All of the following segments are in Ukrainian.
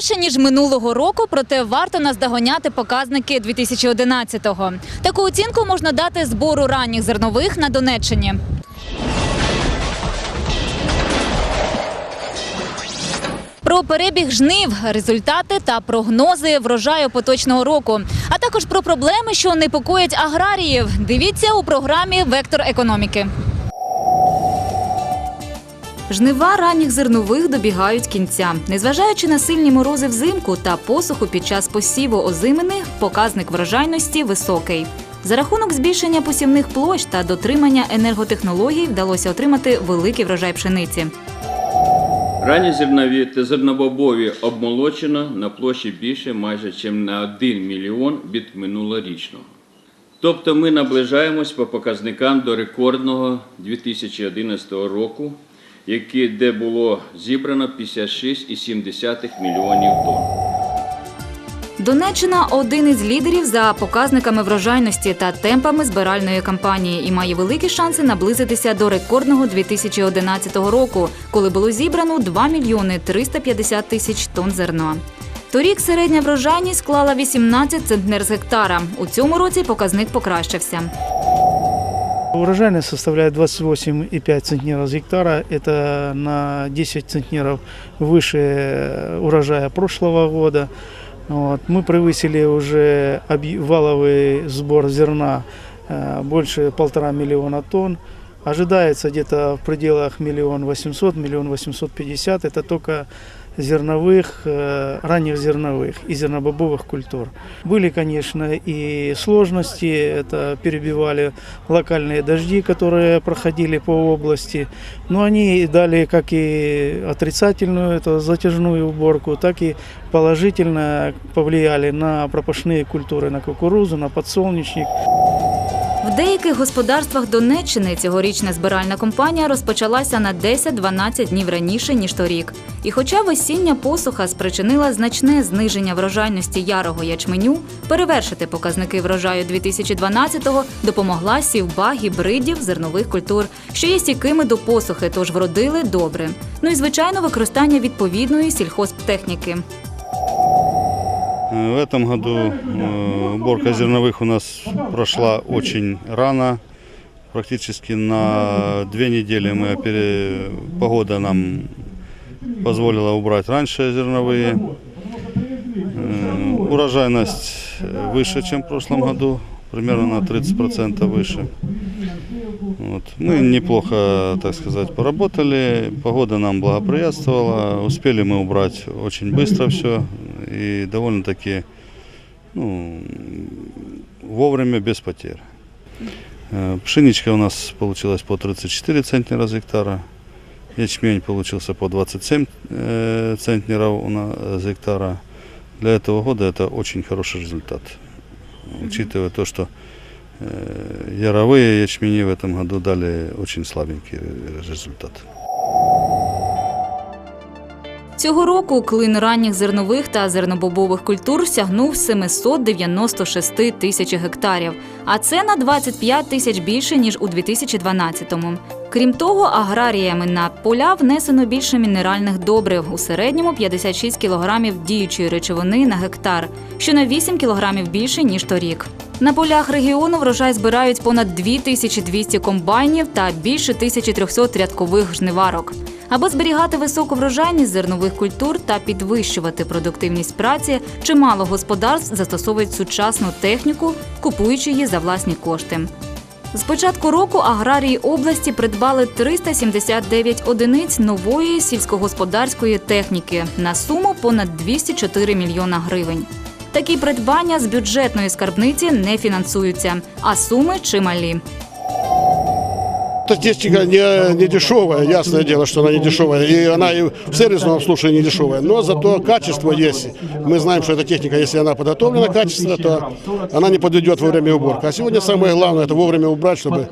менше ніж минулого року, проте варто наздоганяти показники 2011-го. Таку оцінку можна дати збору ранніх зернових на Донеччині. Про перебіг жнив, результати та прогнози врожаю поточного року, а також про проблеми, що непокоять аграріїв. Дивіться у програмі Вектор економіки. Жнива ранніх зернових добігають кінця. Незважаючи на сильні морози взимку та посуху під час посіву озимини, показник врожайності високий. За рахунок збільшення посівних площ та дотримання енерготехнологій вдалося отримати великий врожай пшениці. Ранні зернові та зернобобові обмолочено на площі більше майже ніж на 1 мільйон від минулорічного. Тобто ми наближаємось по показникам до рекордного 2011 року, який, де було зібрано 56,7 мільйонів тонн. Донеччина один із лідерів за показниками врожайності та темпами збиральної кампанії і має великі шанси наблизитися до рекордного 2011 року, коли було зібрано 2 мільйони 350 тисяч тонн зерна. Торік середня врожайність склала 18 центнер з гектара. У цьому році показник покращився. Урожайность составляет 28,5 центнеров с гектара. Это на 10 центнеров выше урожая прошлого года. Вот. Мы превысили уже объ- валовый сбор зерна э, больше полтора миллиона тонн. Ожидается где-то в пределах миллион восемьсот, миллион восемьсот пятьдесят. Это только зерновых, э, ранних зерновых и зернобобовых культур. Были, конечно, и сложности. Это перебивали локальные дожди, которые проходили по области. Но они дали как и отрицательную, это затяжную уборку, так и положительно повлияли на пропашные культуры, на кукурузу, на подсолнечник. В деяких господарствах Донеччини цьогорічна збиральна кампанія розпочалася на 10-12 днів раніше ніж торік. І хоча весіння посуха спричинила значне зниження врожайності ярого ячменю, перевершити показники врожаю 2012-го допомогла сівба гібридів зернових культур, що є стійкими до посухи, тож вродили добре. Ну і звичайно, використання відповідної сільхозтехніки. Э, В этом году э, уборка зерновых у нас прошла очень рано. Практически на две недели мы опере- погода нам позволила убрать раньше зерновые. Э, Урожайность выше, чем в прошлом году, примерно на 30% выше. Вот. Мы неплохо, так сказать, поработали, погода нам благоприятствовала, успели мы убрать очень быстро все и довольно-таки ну, вовремя, без потерь. Э, Пшеничка у нас получилась по 34 центнера с гектара, ячмень получился по 27 э, центнеров у нас с гектара. Для этого года это очень хороший результат, учитывая то, что э, яровые ячмени в этом году дали очень слабенький результат. Цього року клин ранніх зернових та зернобобових культур сягнув 796 тисяч гектарів, а це на 25 тисяч більше ніж у 2012-му. Крім того, аграріями на поля внесено більше мінеральних добрив у середньому 56 кілограмів діючої речовини на гектар, що на 8 кілограмів більше ніж торік. На полях регіону врожай збирають понад 2200 комбайнів та більше 1300 рядкових жниварок. Аби зберігати високу врожайність зернових культур та підвищувати продуктивність праці, чимало господарств застосовують сучасну техніку, купуючи її за власні кошти. З початку року аграрії області придбали 379 одиниць нової сільськогосподарської техніки на суму понад 204 мільйона гривень. Такі придбання з бюджетної скарбниці не фінансуються, а суми чималі. Эта техника не, не дешевая, ясное дело, что она не дешевая. И она и в сервисном обслуживании не дешевая. Но зато качество есть. Мы знаем, что эта техника, если она подготовлена качественно, то она не подведет во время уборки. А сегодня самое главное, это вовремя убрать, чтобы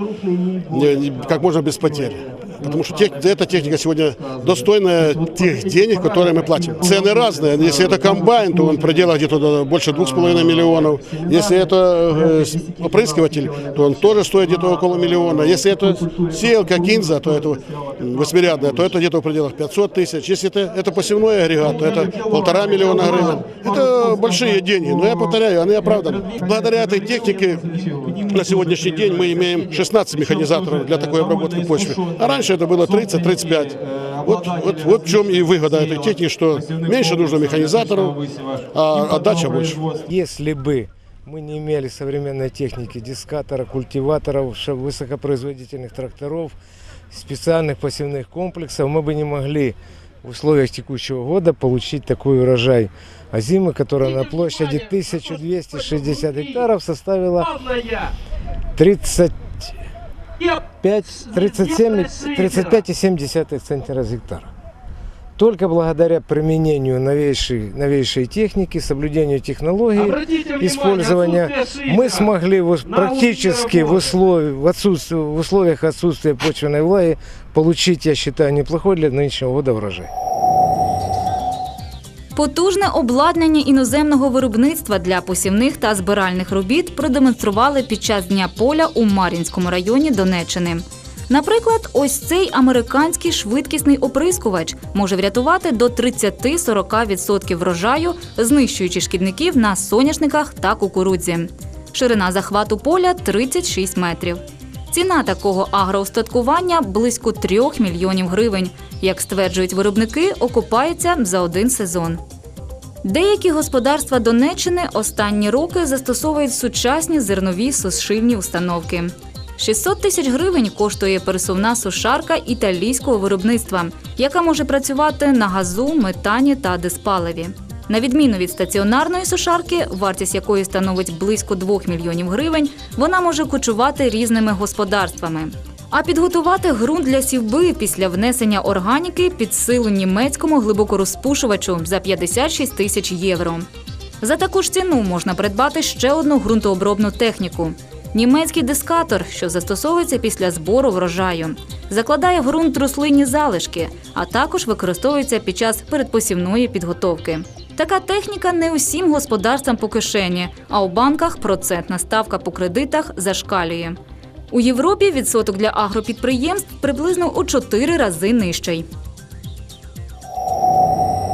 не- не- как можно без потерь. Потому что тех- эта техника сегодня достойная тех денег, которые мы платим. Цены разные. Если это комбайн, то он в где-то больше 2,5 миллионов. Если это э, опрыскиватель, то он тоже стоит где-то около миллиона. Если это сеялка кинза, то это восьмирядная, то это где-то в пределах 500 тысяч. Если это, это посевной агрегат, то это полтора миллиона гривен. Это большие деньги, но я повторяю, они оправданы. Благодаря этой технике на сегодняшний день мы имеем 16 механизаторов для такой обработки почвы. А раньше это было 30-35. Вот, вот, вот в чем и выгода этой техники, что меньше нужно механизаторов, а отдача больше. Если бы мы не имели современной техники, дискатора, культиваторов, высокопроизводительных тракторов, специальных посевных комплексов, мы бы не могли в условиях текущего года получить такой урожай озимы, которая на площади 1260 гектаров составила 35, 37, 35,7 центнера с гектара. Только благодаря применению новейшей, новейшей техники, соблюдению технологий использования, мы смогли в практически в, услов- в, отсутствии- в условиях отсутствия почвенной влаги получить, я считаю, неплохой для нынешнего года урожай. Потужне обладнання іноземного виробництва для посівних та збиральних робіт продемонстрували під час дня поля у Мар'їнському районі Донеччини. Наприклад, ось цей американський швидкісний оприскувач може врятувати до 30-40% врожаю, знищуючи шкідників на соняшниках та кукурудзі. Ширина захвату поля 36 метрів. Ціна такого агроустаткування близько 3 мільйонів гривень. Як стверджують виробники, окупається за один сезон. Деякі господарства Донеччини останні роки застосовують сучасні зернові сушильні установки. 600 тисяч гривень коштує пересувна сушарка італійського виробництва, яка може працювати на газу, метані та диспаливі. На відміну від стаціонарної сушарки, вартість якої становить близько 2 мільйонів гривень, вона може кочувати різними господарствами. А підготувати ґрунт для сівби після внесення органіки під силу німецькому глибокорозпушувачу за 56 тисяч євро. За таку ж ціну можна придбати ще одну ґрунтообробну техніку. Німецький дискатор, що застосовується після збору врожаю, закладає ґрунт рослинні залишки, а також використовується під час передпосівної підготовки. Така техніка не усім господарствам по кишені, а у банках процентна ставка по кредитах зашкалює. У Європі відсоток для агропідприємств приблизно у чотири рази нижчий.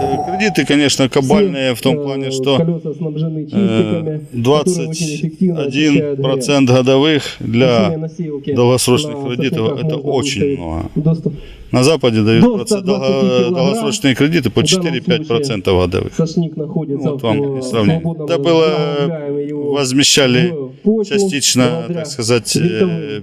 Э, Кредиты, конечно, кабальные в том плане, что э, 21% годовых для долгосрочных кредитов это очень много. На Западе дают До проц- 120 долго- килограмм. долгосрочные кредиты по В данном 4-5% годовых. Вот вам сравнение. Это было, возмещали частично, так сказать, э,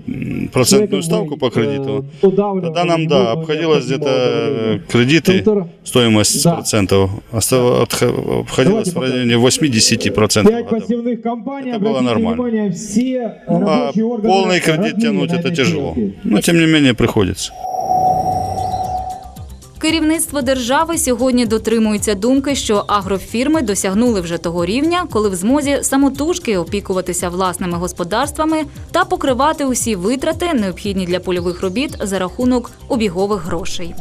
процентную ставку по кредиту. Тогда нам, да, обходилось где-то э, кредиты, стоимость Да. процентов оста- отх- обходилась в Давайте районе 80%. Пять годовых. посевных компаний. Это было Обратите нормально. внимание, все Ну, а рабочие органы полный кредит родные тянуть на это этой тяжело. сделке. Но тем не менее приходится. Керівництво держави сьогодні дотримується думки, що агрофірми досягнули вже того рівня, коли в змозі самотужки опікуватися власними господарствами та покривати усі витрати, необхідні для польових робіт за рахунок обігових грошей.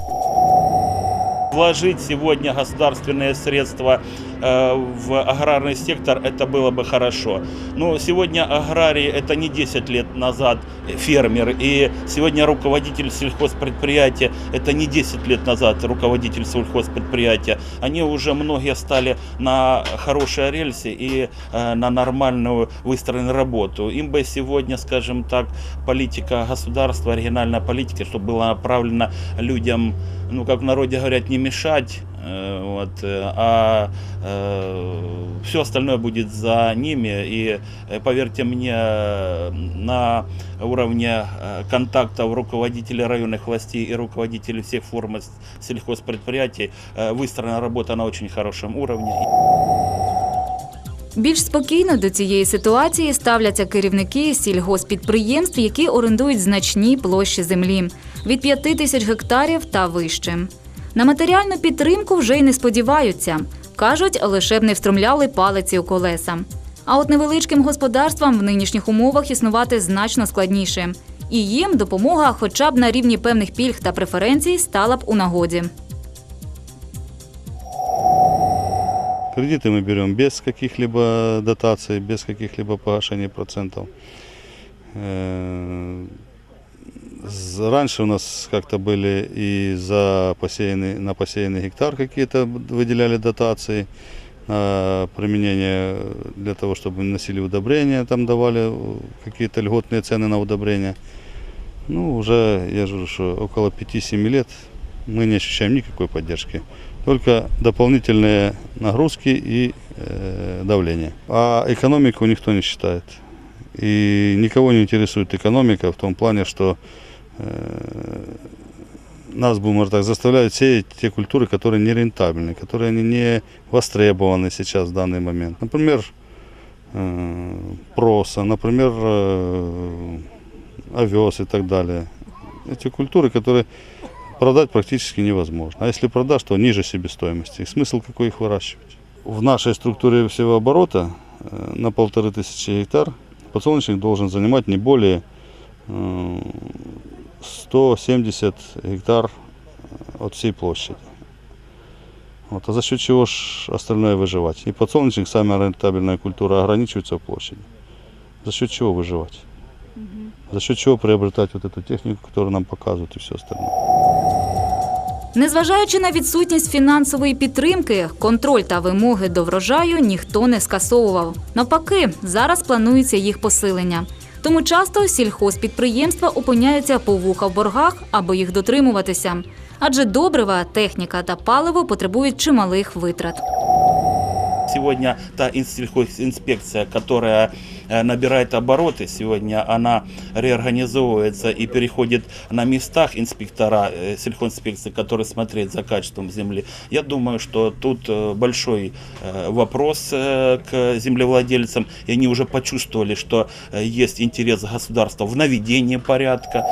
Вложить сегодня государственные средства в аграрный сектор, это было бы хорошо. Но сегодня аграрий это не 10 лет назад фермер, и сегодня руководитель сельхозпредприятия это не 10 лет назад руководитель сельхозпредприятия. Они уже многие стали на хорошие рельсы и э, на нормальную выстроенную работу. Им бы сегодня, скажем так, политика государства, региональная политика, чтобы была направлена людям, ну, как в народе говорят, не мешать, э, вот, э, а все остальное будет за ними. И э, поверьте мне, э, на уровне э, контактов руководителей районных властей и руководителей всех форм с- сельхозпредприятий э, выстроена работа на очень хорошем уровне. Більш спокійно до цієї ситуації ставляться керівники сільгоспідприємств, які орендують значні площі землі від 5 тисяч гектарів та вище. На матеріальну підтримку вже й не сподіваються. кажуть, лише б не встромляли палиці у колеса. А от невеличким господарствам в нинішніх умовах існувати значно складніше. І їм допомога, хоча б на рівні певних пільг та преференцій, стала б у нагоді. Кредиты мы берем без каких-либо без каких-либо погашений процентов. Э, Раньше у нас как-то были и за посеянный, на посеянный гектар какие-то выделяли дотации на применение для того, чтобы носили удобрения, там давали э, какие-то льготные цены на удобрения. Ну, уже, я же говорю, что около 5-7 лет мы не ощущаем никакой поддержки только дополнительные нагрузки и э, давление. А экономику никто не считает. И никого не интересует экономика в том плане, что э, нас, будем так, заставляют сеять те культуры, которые не рентабельны, которые они не востребованы сейчас в данный момент. Например, э, проса, например, э, овес и так далее. Эти культуры, которые продать практически невозможно. А если продашь, то ниже себестоимости. И смысл какой их выращивать? В нашей структуре всего оборота э, на полторы тысячи гектар подсолнечник должен занимать не более э, 170 гектар э, от всей площади. Вот, а за счет чего ж остальное выживать? И подсолнечник, самая рентабельная культура, ограничивается в площади. За счет чего выживать? За счет чего приобретать вот эту технику, которую нам показывают и все остальное? Незважаючи на відсутність фінансової підтримки, контроль та вимоги до врожаю ніхто не скасовував. Навпаки, зараз планується їх посилення. Тому часто сільхозпідприємства опиняються по вуха в боргах, аби їх дотримуватися. Адже добрива, техніка та паливо потребують чималих витрат. Сегодня та инспекция, которая э, набирает обороты, сегодня она реорганизовывается и переходит на местах инспектора э, сельхозинспекции, которые смотреть за качеством земли. Я думаю, что тут э, большой э, вопрос э, к землевладельцам, и они уже почувствовали, что э, есть интерес государства в наведении порядка.